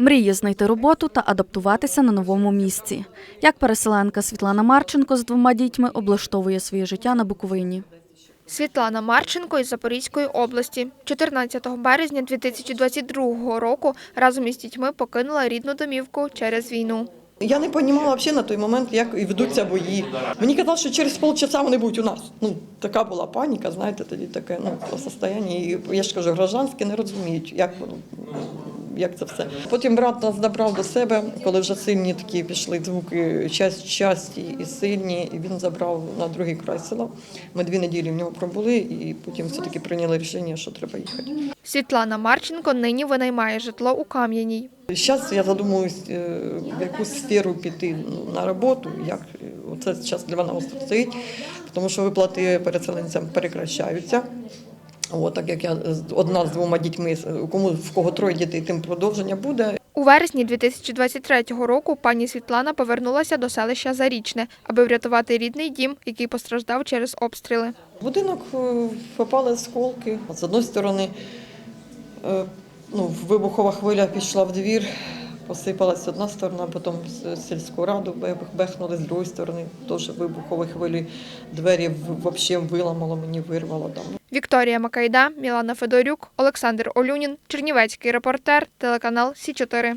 Мріє знайти роботу та адаптуватися на новому місці. Як переселенка Світлана Марченко з двома дітьми облаштовує своє життя на Буковині. Світлана Марченко із Запорізької області. 14 березня 2022 року разом із дітьми покинула рідну домівку через війну. Я не розуміла взагалі на той момент, як і ведуться бої. Мені казали, що через полчаса вони будуть у нас. Ну, така була паніка, знаєте, тоді таке ну, состояння. І я ж кажу, гражданські не розуміють, як воно. Як це все. Потім брат нас забрав до себе, коли вже сильні такі пішли звуки, часть, часті і сильні, і він забрав на другий край села. Ми дві неділі в нього пробули, і потім все-таки прийняли рішення, що треба їхати. Світлана Марченко нині винаймає житло у Кам'яній. Зараз я задумуюсь, е, в яку сферу піти на роботу, як е, це зараз для мене стоїть, тому що виплати переселенцям перекращаються. От, так як я з- одна з двома дітьми, кому в кого троє дітей, тим продовження буде. У вересні 2023 року пані Світлана повернулася до селища Зарічне, аби врятувати рідний дім, який постраждав через обстріли. В будинок е, попали осколки. З одної сторони, е, ну, вибухова хвиля пішла в двір, посипалась одна сторона, потім сільську раду бехнули, з другої сторони теж вибухові хвилі, двері взагалі виламало, мені вирвало там. Вікторія Макайда, Мілана Федорюк, Олександр Олюнін, Чернівецький репортер, телеканал Сі 4